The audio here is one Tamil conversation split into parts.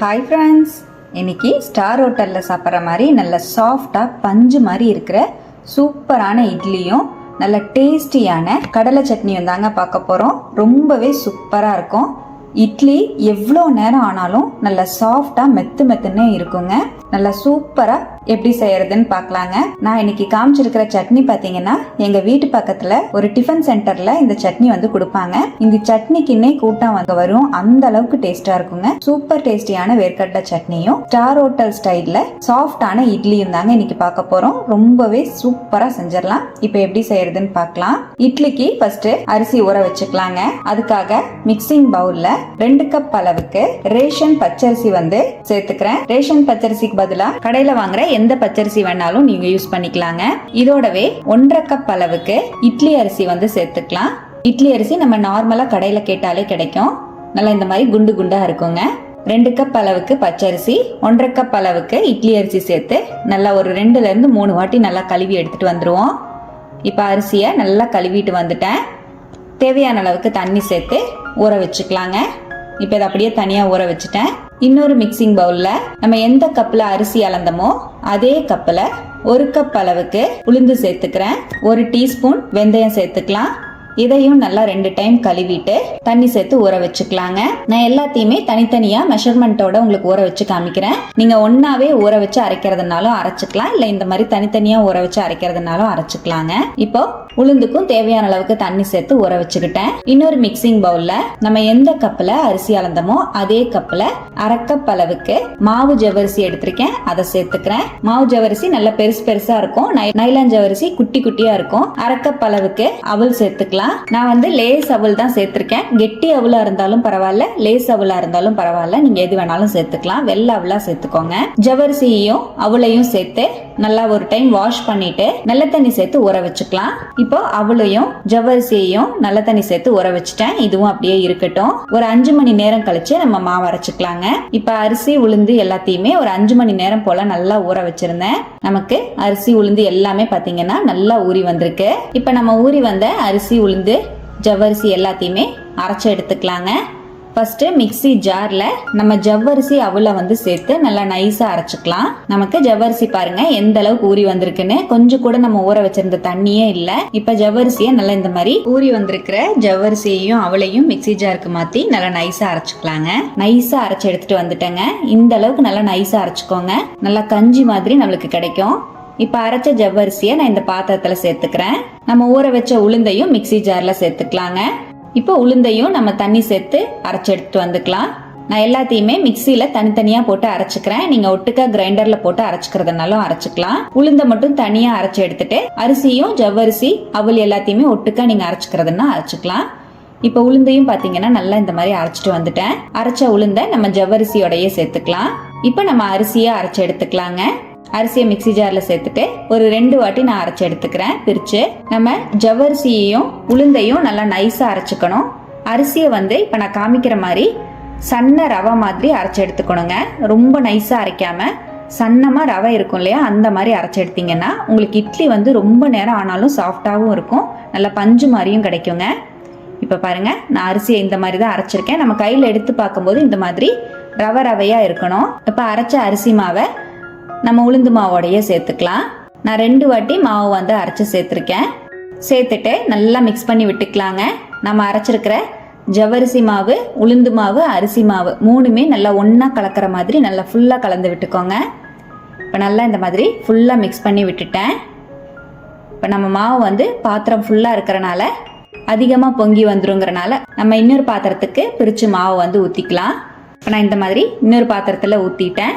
ஹாய் ஃப்ரெண்ட்ஸ் இன்னைக்கு ஸ்டார் ஹோட்டலில் சாப்பிட்ற மாதிரி நல்ல சாஃப்டாக பஞ்சு மாதிரி இருக்கிற சூப்பரான இட்லியும் நல்ல டேஸ்டியான கடலை சட்னியும் தாங்க பார்க்க போகிறோம் ரொம்பவே சூப்பராக இருக்கும். இட்லி எவ்வளோ நேரம் ஆனாலும் நல்ல சாஃப்டாக மெத்து மெத்துன்னே இருக்குங்க. நல்லா சூப்பராக எப்படி செய்யறதுன்னு பார்க்கலாங்க. நான் இன்னைக்கு காமிச்சிருக்கிற சட்னி பார்த்தீங்கன்னா எங்கள் வீட்டு பக்கத்தில் ஒரு டிஃபன் சென்டரில் இந்த சட்னி வந்து கொடுப்பாங்க. இந்த சட்னிக்குன்னே கூட்டம் வந்து வரும். அந்த அளவுக்கு டேஸ்ட்டாக இருக்குங்க. சூப்பர் டேஸ்டியான வேர்க்கடலை சட்னியும் ஸ்டார் ஹோட்டல் ஸ்டைலில் சாஃப்டான இட்லியும் தாங்க இன்னைக்கு பார்க்க போகிறோம் ரொம்பவே சூப்பராக செஞ்சிடலாம். இப்போ எப்படி செய்யறதுன்னு பார்க்கலாம். இட்லிக்கு ஃபர்ஸ்ட் அரிசி ஊற வச்சுக்கலாங்க. அதுக்காக மிக்சிங் பவுல்ல ரெண்டு கப் அளவுக்கு ரேஷன் பச்சரிசி வந்து சேர்த்துக்கிறேன். ரேஷன் பச்சரிசிக்கு பதிலாக கடையில வாங்குற எந்த பச்சரிசி வேணாலும் நீங்க யூஸ் பண்ணிக்கலாங்க. இதோடவே ஒன்றரை கப் அளவுக்கு இட்லி அரிசி வந்து சேர்த்துக்கலாம். இட்லி அரிசி நம்ம நார்மலா கடையில கேட்டாலே கிடைக்கும். நல்லா இந்த மாதிரி குண்டு குண்டா இருக்குங்க. ரெண்டு கப் அளவுக்கு பச்சரிசி ஒன்றரை கப் அளவுக்கு இட்லி அரிசி சேர்த்து நல்லா ஒரு ரெண்டுல இருந்து மூணு வாட்டி நல்லா கழுவி எடுத்துட்டு வந்துடுவோம் இப்போ அரிசியை நல்லா கழுவிட்டு வந்துட்டேன். தேவையான அளவுக்கு தண்ணி சேர்த்து ஊற வச்சுக்கலாங்க. இப்போ இதை அப்படியே தனியாக ஊற வச்சுட்டேன். இன்னொரு மிக்சிங் பவுலில் நம்ம எந்த கப்பில் அரிசி அளந்தமோ அதே கப்பில் ஒரு கப் அளவுக்கு உளுந்து சேர்த்துக்கிறேன். ஒரு டீஸ்பூன் வெந்தயம் சேர்த்துக்கலாம். இதையும் நல்லா ரெண்டு டைம் கழுவிட்டு தண்ணி சேர்த்து ஊற வச்சுக்கலாங்க. நான் எல்லாத்தையுமே தனித்தனியா மெஷர்மெண்ட்டோட உங்களுக்கு ஊற வச்சு காமிக்கிறேன். நீங்க ஒன்னாவே ஊற வச்சு அரைக்கிறதுனாலும் அரைச்சுக்கலாம். இல்ல இந்த மாதிரி தனித்தனியா ஊற வச்சு அரைக்கிறதுனாலும் அரைச்சுக்கலாங்க. இப்போ உளுந்துக்கும் தேவையான அளவுக்கு தண்ணி சேர்த்து ஊற வச்சுக்கிட்டேன். இன்னொரு மிக்சிங் பவுல்ல நம்ம எந்த கப்ல அரிசி அளந்தமோ அதே கப்ல அரைக்கப் அளவுக்கு மாவு ஜவரிசி எடுத்திருக்கேன். அதை சேர்த்துக்கிறேன். மாவு ஜவரிசி நல்ல பெருசு பெருசா இருக்கும். நை- நைலான் ஜவரிசி குட்டி குட்டியா இருக்கும். அரைக்கப் அளவுக்கு அவல் சேர்த்துக்கலாம். நான் வந்து லேஸ் அவல் தான் சேர்த்துருக்கேன். கெட்டி அவலா இருந்தாலும் பரவாயில்ல லேஸ் அவலா இருந்தாலும் பரவாயில்ல. நீங்க எது வேணாலும் சேர்த்துக்கலாம். வெள்ளை அவலா சேர்த்துக்கோங்க. ஜவரிசியையும் அவளையும் சேர்த்து நல்லா ஒரு டைம் வாஷ் பண்ணிட்டு நல்ல தண்ணி சேர்த்து ஊற வச்சுக்கலாம். இப்போ அவளையும் ஜவ்வரிசியையும் நல்ல தண்ணி சேர்த்து ஊற வச்சுட்டேன். இதுவும் அப்படியே இருக்கட்டும். ஒரு அஞ்சு மணி நேரம் கழிச்சு நம்ம மாவு அரைச்சிக்கலாங்க. இப்போ அரிசி உளுந்து எல்லாத்தையுமே ஒரு அஞ்சு மணி நேரம் போல நல்லா ஊற வச்சிருந்தேன். நமக்கு அரிசி உளுந்து எல்லாமே பாத்தீங்கன்னா நல்லா ஊறி வந்திருக்கு. இப்போ நம்ம ஊறி வந்த அரிசி உளுந்து ஜவ்வரிசி எல்லாத்தையுமே அரைச்சி எடுத்துக்கலாங்க. ஃபஸ்ட்டு மிக்ஸி ஜாரில் நம்ம ஜவ்வரிசி அவளை வந்து சேர்த்து நல்லா நைஸாக அரைச்சிக்கலாம். நமக்கு ஜவ்வரிசி பாருங்க எந்த அளவுக்கு ஊறி வந்திருக்குன்னு. கொஞ்சம் கூட நம்ம ஊற வச்சிருந்த தண்ணியே இல்லை. இப்போ ஜவ்வரிசியை நல்லா இந்த மாதிரி ஊறி வந்திருக்கிற ஜவ்வரிசியையும் அவளையும் மிக்ஸி ஜாருக்கு மாற்றி நல்லா நைஸாக அரைச்சிக்கலாங்க. நைஸாக அரைச்சி எடுத்துட்டு வந்துட்டேங்க. இந்த அளவுக்கு நல்லா நைஸாக அரைச்சிக்கோங்க. நல்லா கஞ்சி மாதிரி நம்மளுக்கு கிடைக்கும். இப்போ அரைச்ச ஜவ்வரிசியை நான் இந்த பாத்திரத்தில் சேர்த்துக்கிறேன். நம்ம ஊற வச்ச உளுந்தையும் மிக்ஸி ஜாரில் சேர்த்துக்கலாங்க. இப்போ உளுந்தையும் நம்ம தண்ணி சேர்த்து அரைச்சி எடுத்துட்டு வந்துக்கலாம். நான் எல்லாத்தையுமே மிக்சியில் தனித்தனியாக போட்டு அரைச்சிக்கிறேன். நீங்கள் ஒட்டுக்கா கிரைண்டரில் போட்டு அரைச்சிக்கிறதுனாலும் அரைச்சிக்கலாம். உளுந்தை மட்டும் தனியாக அரைச்சி எடுத்துட்டு அரிசியும் ஜவ்வரிசி அவல் எல்லாத்தையுமே ஒட்டுக்கா நீங்கள் அரைச்சிக்கிறதுனா அரைச்சிக்கலாம். இப்போ உளுந்தையும் பார்த்தீங்கன்னா நல்லா இந்த மாதிரி அரைச்சிட்டு வந்துட்டேன். அரைச்ச உளுந்தை நம்ம ஜவ்வரிசியோடையே சேர்த்துக்கலாம். இப்போ நம்ம அரிசியை அரைச்சி எடுத்துக்கலாங்க. அரிசியை மிக்ஸி ஜாரில் சேர்த்துட்டு ஒரு ரெண்டு வாட்டி நான் அரைச்சி எடுத்துக்கிறேன். பிரித்து நம்ம ஜவ்வரிசியையும் உளுந்தையும் நல்லா நைஸாக அரைச்சிக்கணும். அரிசியை வந்து இப்போ நான் காமிக்கிற மாதிரி சன்ன ரவை மாதிரி அரைச்சி எடுத்துக்கணுங்க. ரொம்ப நைஸாக அரைக்காம சன்னமாக ரவை இருக்கும் இல்லையா? அந்த மாதிரி அரைச்சி எடுத்தீங்கன்னா உங்களுக்கு இட்லி வந்து ரொம்ப நேரம் ஆனாலும் சாஃப்டாகவும் இருக்கும். நல்லா பஞ்சு மாதிரியும் கிடைக்குங்க. இப்போ பாருங்க நான் அரிசியை இந்த மாதிரி தான் அரைச்சிருக்கேன். நம்ம கையில் எடுத்து பார்க்கும்போது இந்த மாதிரி ரவை ரவையாக இருக்கணும். இப்போ அரைச்ச அரிசி மாவை நம்ம உளுந்து மாவோடையே சேர்த்துக்கலாம். நான் ரெண்டு வாட்டி மாவு வந்து அரைச்சி சேர்த்துருக்கேன். சேர்த்துட்டு நல்லா மிக்ஸ் பண்ணி விட்டுக்கலாங்க. நம்ம அரைச்சிருக்கிற ஜவ்வரிசி மாவு உளுந்து மாவு அரிசி மாவு மூணுமே நல்லா ஒன்றா கலக்கிற மாதிரி நல்லா ஃபுல்லாக கலந்து விட்டுக்கோங்க. இப்போ நல்லா இந்த மாதிரி ஃபுல்லாக மிக்ஸ் பண்ணி விட்டுட்டேன். இப்போ நம்ம மாவு வந்து பாத்திரம் ஃபுல்லாக இருக்கிறனால அதிகமாக பொங்கி வந்துருங்கிறனால நம்ம இன்னொரு பாத்திரத்துக்கு பிரித்து மாவு வந்து ஊற்றிக்கலாம் இப்போ நான் இந்த மாதிரி இன்னொரு பாத்திரத்தில் ஊற்றிட்டேன்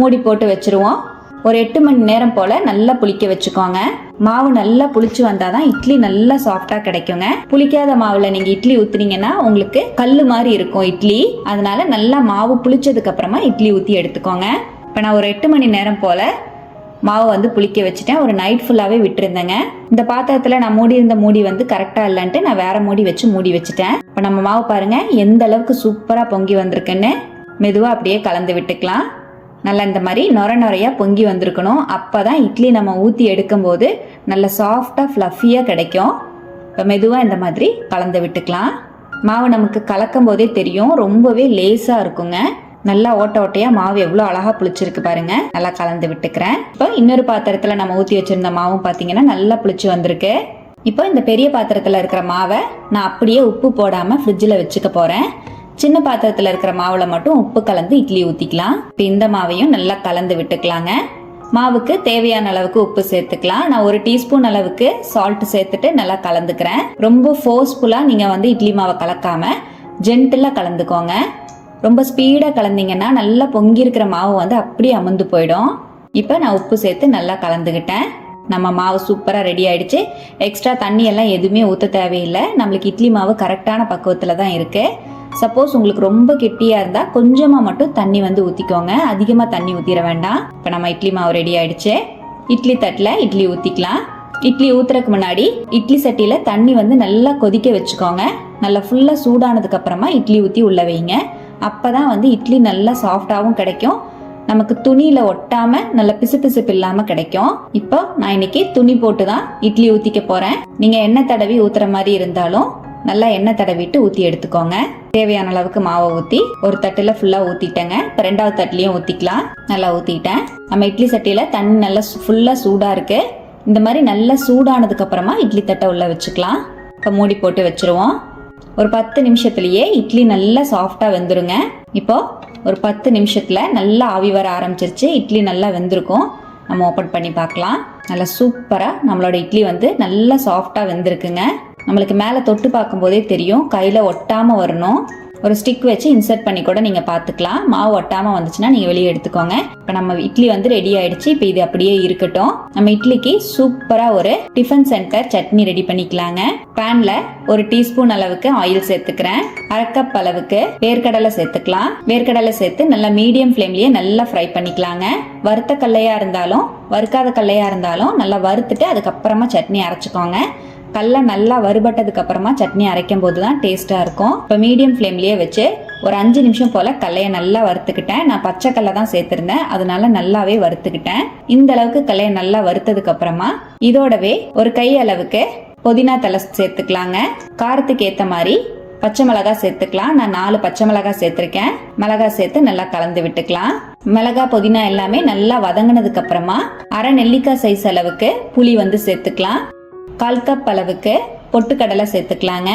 மூடி போட்டு வச்சிருவோம். ஒரு எட்டு மணி நேரம் போல் நல்லா புளிக்க வச்சுக்கோங்க. மாவு நல்லா புளிச்சு வந்தால் தான் இட்லி நல்லா சாஃப்டாக கிடைக்குங்க. புளிக்காத மாவில் நீங்கள் இட்லி ஊற்றுனீங்கன்னா உங்களுக்கு கல் மாதிரி இருக்கும் இட்லி. அதனால நல்லா மாவு புளிச்சதுக்கு அப்புறமா இட்லி ஊற்றி எடுத்துக்கோங்க. இப்போ நான் ஒரு எட்டு மணி நேரம் போல் மாவு வந்து புளிக்க வச்சுட்டேன். ஒரு நைட் ஃபுல்லாகவே விட்டுருந்தேங்க. இந்த பாத்திரத்தில் நான் மூடி இருந்த மூடி வந்து கரெக்டாக இல்லைன்ட்டு நான் வேற மூடி வச்சு மூடி வச்சுட்டேன். இப்போ நம்ம மாவு பாருங்க எந்த அளவுக்கு சூப்பராக பொங்கி வந்திருக்குன்னு. மெதுவாக அப்படியே கலந்து விட்டுக்கலாம். நல்லா இந்த மாதிரி நொர நொறையாக பொங்கி வந்திருக்கணும். அப்போ தான் இட்லி நம்ம ஊற்றி எடுக்கும்போது நல்ல சாஃப்டாக ஃப்ளஃபியாக கிடைக்கும். இப்போ மெதுவாக இந்த மாதிரி கலந்து விட்டுக்கலாம். மாவு நமக்கு கலக்கும் போதே தெரியும். ரொம்பவே லேசாக இருக்குங்க. நல்லா ஓட்ட ஓட்டையாக மாவு எவ்வளோ அழகாக புளிச்சிருக்கு பாருங்க. நல்லா கலந்து விட்டுக்கிறேன். இப்போ இன்னொரு பாத்திரத்தில் நம்ம ஊற்றி வச்சிருந்த மாவும் பார்த்தீங்கன்னா நல்லா புளிச்சு வந்திருக்கு. இப்போ இந்த பெரிய பாத்திரத்தில் இருக்கிற மாவை நான் அப்படியே உப்பு போடாமல் ஃப்ரிட்ஜில் வச்சுக்க போகிறேன் சின்ன பாத்திரத்தில் இருக்கிற மாவில் மட்டும் உப்பு கலந்து இட்லி ஊற்றிக்கலாம் இப்போ இந்த மாவையும் நல்லா கலந்து விட்டுக்கலாங்க. மாவுக்கு தேவையான அளவுக்கு உப்பு சேர்த்துக்கலாம். நான் ஒரு டீஸ்பூன் அளவுக்கு சால்ட் சேர்த்துட்டு நல்லா கலந்துக்கிறேன். ரொம்ப ஃபோர்ஸ்ஃபுல்லாக நீங்கள் வந்து இட்லி மாவை கலக்காம ஜென்டிலாக கலந்துக்கோங்க. ரொம்ப ஸ்பீடாக கலந்தீங்கன்னா நல்லா பொங்கி இருக்கிற மாவு வந்து அப்படியே அமுந்து போயிடும். இப்போ நான் உப்பு சேர்த்து நல்லா கலந்துக்கிட்டேன் நம்ம மாவு சூப்பராக ரெடி ஆயிடுச்சு. எக்ஸ்ட்ரா தண்ணி எல்லாம் எதுவுமே ஊற்ற தேவையில்லை. நம்மளுக்கு இட்லி மாவு கரெக்டான பக்குவத்தில் தான் இருக்குது சப்போஸ் உங்களுக்கு ரொம்ப கெட்டியாக இருந்தால் கொஞ்சமாக மட்டும் தண்ணி வந்து ஊற்றிக்கோங்க அதிகமாக தண்ணி ஊற்றிட வேண்டாம். இப்போ நம்ம இட்லி மாவு ரெடி ஆயிடுச்சு. இட்லி தட்டில் இட்லி ஊற்றிக்கலாம் இட்லி ஊத்துறதுக்கு முன்னாடி இட்லி சட்டியில் தண்ணி வந்து நல்லா கொதிக்க வச்சுக்கோங்க. நல்லா ஃபுல்லாக சூடானதுக்கு அப்புறமா இட்லி ஊற்றி உள்ள வைங்க. அப்போ தான் வந்து இட்லி நல்லா சாஃப்டாகவும் கிடைக்கும். நமக்கு துணியில ஒட்டாம நல்ல பிசுபிசுப்பு இல்லாம கிடைக்கும். இப்போ நான் இன்னைக்கு துணி போட்டு தான் இட்லி ஊத்திக்க போறேன். நீங்க எண்ணெய் தடவி ஊத்துற மாதிரி இருந்தாலும் நல்லா எண்ணெய் தடவிட்டு ஊற்றி எடுத்துக்கோங்க. தேவையான அளவுக்கு மாவை ஊற்றி ஒரு தட்டில் ஃபுல்லாக ஊற்றிட்டேங்க இப்போ ரெண்டாவது தட்டிலையும் ஊற்றிக்கலாம் நல்லா ஊற்றிட்டேன் நம்ம இட்லி சட்டியில் தண்ணி நல்லா ஃபுல்லாக சூடாக இருக்குது இந்த மாதிரி நல்லா சூடானதுக்கு அப்புறமா இட்லி தட்டை உள்ள வச்சுக்கலாம். இப்போ மூடி போட்டு வச்சிருவோம். ஒரு பத்து நிமிஷத்துலயே இட்லி நல்லா சாஃப்டா வெந்துருங்க. இப்போ ஒரு பத்து நிமிஷத்துல நல்லா ஆவி வர ஆரம்பிச்சிருச்சு. இட்லி நல்லா வெந்திருக்கும். நம்ம ஓப்பன் பண்ணி பார்க்கலாம். நல்லா சூப்பரா நம்மளோட இட்லி வந்து நல்லா சாஃப்டா வெந்திருக்குங்க. நம்மளுக்கு மேலே தொட்டு பார்க்கும்போதே தெரியும். கையில் ஒட்டாமல் வரணும். ஒரு ஸ்டிக் வச்சு இன்சர்ட் பண்ணி கூட நீங்கள் பார்த்துக்கலாம். மாவு ஒட்டாமல் வந்துச்சுன்னா நீங்கள் வெளியே எடுத்துக்கோங்க. இப்போ நம்ம இட்லி வந்து ரெடி ஆயிடுச்சு. இப்போ இது அப்படியே இருக்கட்டும். நம்ம இட்லிக்கு சூப்பராக ஒரு டிஃபன் சென்டர் சட்னி ரெடி பண்ணிக்கலாங்க. பேனில் ஒரு டீஸ்பூன் அளவுக்கு ஆயில் சேர்த்துக்கிறேன். அரை கப் அளவுக்கு வேர்க்கடலை சேர்த்துக்கலாம். வேர்க்கடலை சேர்த்து நல்லா மீடியம் ஃப்ளேம்லேயே நல்லா ஃப்ரை பண்ணிக்கலாங்க. வறுத்த கல்லையாக இருந்தாலும் வறுக்காத கல்லையாக இருந்தாலும் நல்லா வறுத்துட்டு அதுக்கப்புறமா சட்னி அரைச்சிக்கோங்க. கடல நல்லா வறுபட்டதுக்கு அப்புறமா சட்னி அரைக்கும் போது தான் டேஸ்ட்டாக இருக்கும். இப்போ மீடியம் ஃப்ளேம்லேயே வச்சு ஒரு அஞ்சு நிமிஷம் போல் கல்லையை நல்லா வறுத்துக்கிட்டேன். நான் பச்சை கல்லை தான் சேர்த்துருந்தேன். அதனால நல்லாவே வறுத்துக்கிட்டேன். இந்த அளவுக்கு கல்லையை நல்லா வறுத்ததுக்கு அப்புறமா இதோடவே ஒரு கை அளவுக்கு புதினா தலை சேர்த்துக்கலாங்க. காரத்துக்கு ஏற்ற மாதிரி பச்சை மிளகா சேர்த்துக்கலாம். நான் நாலு பச்சை மிளகா சேர்த்துருக்கேன். மிளகா சேர்த்து நல்லா கலந்து விட்டுக்கலாம். மிளகா புதினா எல்லாமே நல்லா வதங்கினதுக்கு அப்புறமா அரை நெல்லிக்காய் சைஸ் அளவுக்கு புளி வந்து சேர்த்துக்கலாம். கால் கப் அளவுக்கு பொட்டுக்கடலை சேர்த்துக்கலாங்க.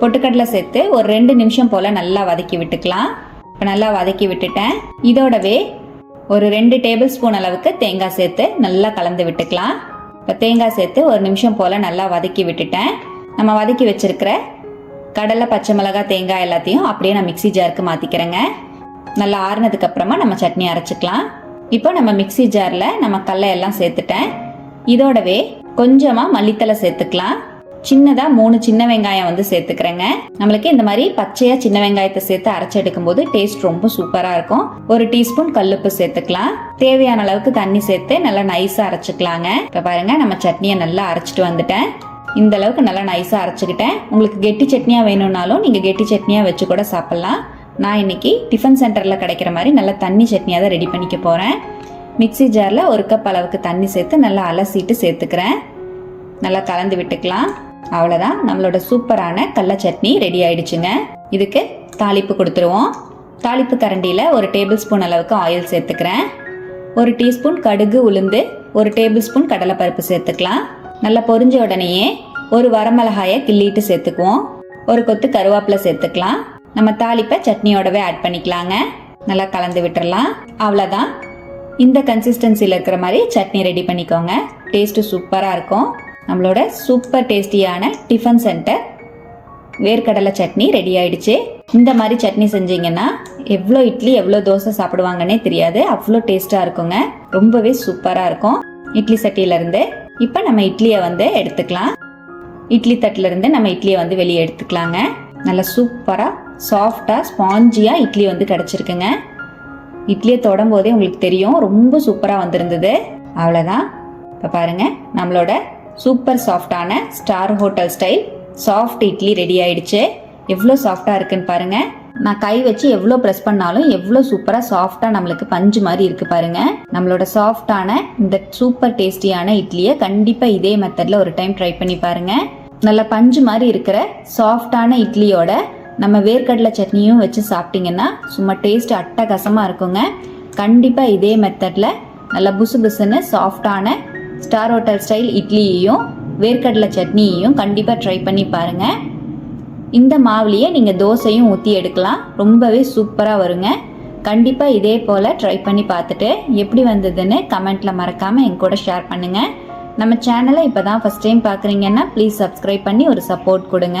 பொட்டுக்கடலை சேர்த்து ஒரு ரெண்டு நிமிஷம் போல் நல்லா வதக்கி விட்டுக்கலாம். இப்போ நல்லா வதக்கி விட்டுட்டேன். இதோடவே ஒரு ரெண்டு டேபிள் ஸ்பூன் அளவுக்கு தேங்காய் சேர்த்து நல்லா கலந்து விட்டுக்கலாம். இப்போ தேங்காய் சேர்த்து ஒரு நிமிஷம் போல் நல்லா வதக்கி விட்டுட்டேன். நம்ம வதக்கி வச்சிருக்கிற கடலை பச்சை மிளகாய் தேங்காய் எல்லாத்தையும் அப்படியே நான் மிக்ஸி ஜாருக்கு மாற்றிக்கிறேங்க நல்லா ஆறுனதுக்கு அப்புறமா நம்ம சட்னி அரைச்சிக்கலாம். இப்போ நம்ம மிக்ஸி ஜாரில் நம்ம கடலை எல்லாம் சேர்த்துட்டேன். இதோடவே கொஞ்சமாக மல்லித்தலை சேர்த்துக்கலாம். சின்னதாக மூணு சின்ன வெங்காயம் வந்து சேர்த்துக்கிறேங்க. நம்மளுக்கு இந்த மாதிரி பச்சையாக சின்ன வெங்காயத்தை சேர்த்து அரைச்சி எடுக்கும்போது டேஸ்ட் ரொம்ப சூப்பராக இருக்கும். ஒரு டீஸ்பூன் கல்லுப்பு சேர்த்துக்கலாம். தேவையான அளவுக்கு தண்ணி சேர்த்து நல்லா நைஸாக அரைச்சிக்கலாங்க. இப்போ பாருங்க நம்ம சட்னியை நல்லா அரைச்சிட்டு வந்துட்டேன். இந்த அளவுக்கு நல்லா நைஸாக அரைச்சிக்கிட்டேன். உங்களுக்கு கெட்டி சட்னியாக வேணும்னாலும் நீங்கள் கெட்டி சட்னியாக வச்சு கூட சாப்பிட்லாம். நான் இன்னைக்கு டிஃபன் சென்டரில் கிடைக்கிற மாதிரி நல்லா தண்ணி சட்னியாக தான் ரெடி பண்ணிக்க போகிறேன் மிக்ஸி ஜாரில் ஒரு கப் அளவுக்கு தண்ணி சேர்த்து நல்லா அலசிட்டு சேர்த்துக்கிறேன். நல்லா கலந்து விட்டுக்கலாம். அவ்வளோதான் நம்மளோட சூப்பரான கடல சட்னி ரெடி ஆயிடுச்சுங்க. இதுக்கு தாளிப்பு கொடுத்துருவோம். தாளிப்பு கரண்டியில் ஒரு டேபிள் ஸ்பூன் அளவுக்கு ஆயில் சேர்த்துக்கிறேன். ஒரு டீஸ்பூன் கடுகு உளுந்து ஒரு டேபிள் ஸ்பூன் கடலைப்பருப்பு சேர்த்துக்கலாம். நல்லா பொரிஞ்ச உடனேயே ஒரு வரமிளகாயை கிள்ளிட்டு சேர்த்துக்குவோம். ஒரு கொத்து கருவேப்பிலை சேர்த்துக்கலாம். நம்ம தாளிப்பை சட்னியோடவே ஆட் பண்ணிக்கலாங்க. நல்லா கலந்து விட்டுறலாம். அவ்வளோதான் இந்த கன்சிஸ்டன்சியில் இருக்கிற மாதிரி சட்னி ரெடி பண்ணிக்கோங்க. டேஸ்ட்டு சூப்பராக இருக்கும். நம்மளோட சூப்பர் டேஸ்டியான டிஃபன் சென்டர் வேர்க்கடலை சட்னி ரெடி ஆயிடுச்சு. இந்த மாதிரி சட்னி செஞ்சீங்கன்னா எவ்வளோ இட்லி எவ்வளோ தோசை சாப்பிடுவாங்கன்னே தெரியாது. அவ்வளோ டேஸ்ட்டாக இருக்குங்க. ரொம்பவே சூப்பராக இருக்கும். இட்லி சட்டியிலேருந்து இப்போ நம்ம இட்லியை வந்து எடுத்துக்கலாம். இட்லி தட்டிலேருந்து நம்ம இட்லியை வந்து வெளியே எடுத்துக்கலாங்க. நல்லா சூப்பராக சாஃப்டாக ஸ்பாஞ்சியாக இட்லி வந்து கிடச்சிருக்குங்க. இட்லியை தொடம்போதே உங்களுக்கு தெரியும். ரொம்ப சூப்பராக வந்திருந்தது. அவ்வளோதான் இப்போ பாருங்கள் நம்மளோட சூப்பர் சாஃப்டான star hotel style soft idli ready ஆயிடுச்சு. எவ்வளோ சாஃப்டாக இருக்குன்னு பாருங்கள் நான் கை வச்சு எவ்வளோ ப்ரெஸ் பண்ணாலும் எவ்வளோ சூப்பராக சாஃப்டாக நம்மளுக்கு பஞ்சு மாதிரி இருக்கு பாருங்க. நம்மளோட சாஃப்டான இந்த சூப்பர் டேஸ்டியான இட்லியை கண்டிப்பாக இதே மெத்தடில் ஒரு டைம் ட்ரை பண்ணி பாருங்க. நல்ல பஞ்சு மாதிரி இருக்கிற சாஃப்டான இட்லியோட நம்ம வேர்க்கடலை சட்னியும் வச்சு சாப்பிட்டீங்கன்னா சும்மா டேஸ்ட் அட்டகாசமாக இருக்குங்க. கண்டிப்பாக இதே மெத்தடில் நல்லா புசு புசுன்னு சாஃப்டான ஸ்டார் ஹோட்டல் ஸ்டைல் இட்லியையும் வேர்க்கடலை சட்னியையும் கண்டிப்பாக ட்ரை பண்ணி பாருங்கள் இந்த மாவுலேயே நீங்கள் தோசையும் ஊற்றி எடுக்கலாம். ரொம்பவே சூப்பராக வருங்க. கண்டிப்பாக இதே போல் ட்ரை பண்ணி பார்த்துட்டு எப்படி வந்ததுன்னு கமெண்ட்டில் மறக்காமல் என் கூட ஷேர் பண்ணுங்கள் நம்ம சேனலை இப்போ தான் ஃபஸ்ட் டைம் பார்க்குறீங்கன்னா ப்ளீஸ் சப்ஸ்கிரைப் பண்ணி ஒரு சப்போர்ட் கொடுங்க.